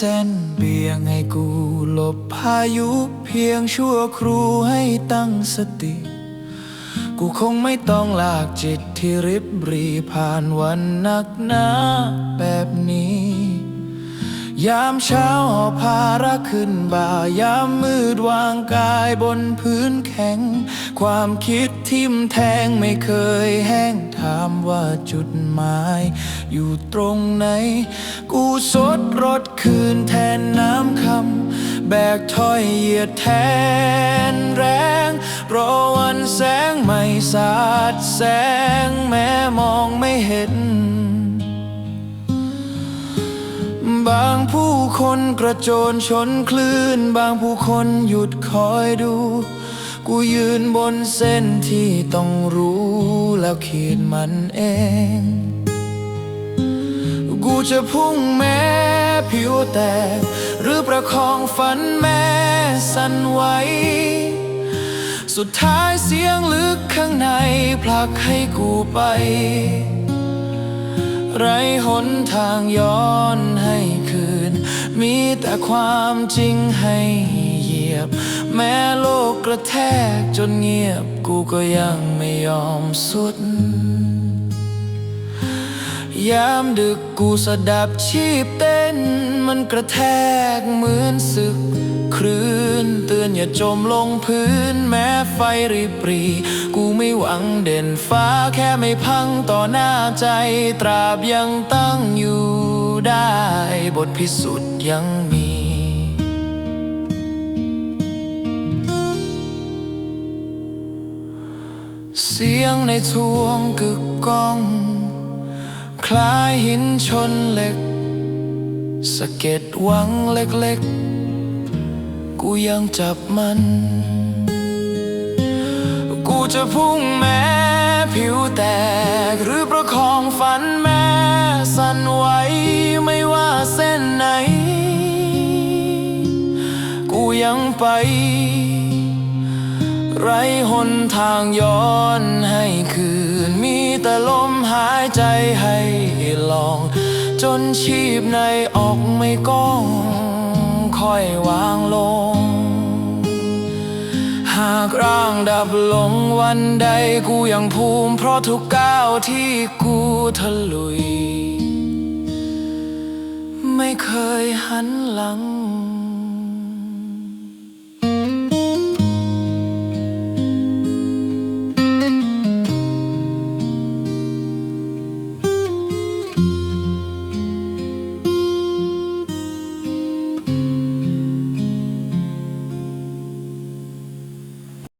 ส้นเบี่ยงให้กูหลบพายุเพียงชั่วครูให้ตั้งสติ กูคงไม่ต้องลากจิตที่ริบรีผ่านวันนักหนาแบบนี้ ยามเช้าหอภาระขึ้นบ่ายามมืดวางกายบนพื้นแข็ง ความคิดทิ่มแทงไม่เคยแห้งถามว่าจุดหมาย อยู่ตรงไหน กูสดรถคืนแทนน้ำคำ แบกถ้อยเหยียดแทนแรง รอวันแสงไม่สาดแสงแม้มองไม่เห็น บางผู้คนกระโจนชนคลื่น บางผู้คนหยุดคอยดู กูยืนบนเส้นที่ต้องรู้แล้วขีดมันเอง กูจะพุ่งแม้ผิวแตก หรือประคองฝันแม้สั่นไหวสุดท้ายเสียงลึกข้างในผลักให้กูไป ไรหนทางย้อนให้คืน มีแต่ความจริงให้เหยียบ แม้ ระแทกจนเงียบกูก็ยังไม่ยอมสุด ยามดึกกูสะดับชีพเต้น มันกระแทกเหมือนศึกคลื่นเตือนอย่าจมลงพื้นแม้ไฟริบหรี กูไม่หวังเด่นฟ้าแค่ไม่พังต่อหน้าใจตราบยังตั้งอยู่ได้ บทพิสุทธิ์ยังมี เสียงในทวงกึกก้อง คล้ายหินชนเหล็ก สะเก็ดหวังเล็กๆ กูยังจับมัน กูจะพุ่งแม้ผิวแตก หรือประคองฝันแม้สั่นไหวไม่ว่าเส้นไหน กูยังไป ไรหนทางย้อนให้คืน มีแต่ลมหายใจให้ลอง จนชีพในออกไม่ก้อง ค่อยวางลง หากร่างดับลงวันใดกูยังภูมิ เพราะทุกก้าวที่กูทะลุย ไม่เคยหันหลัง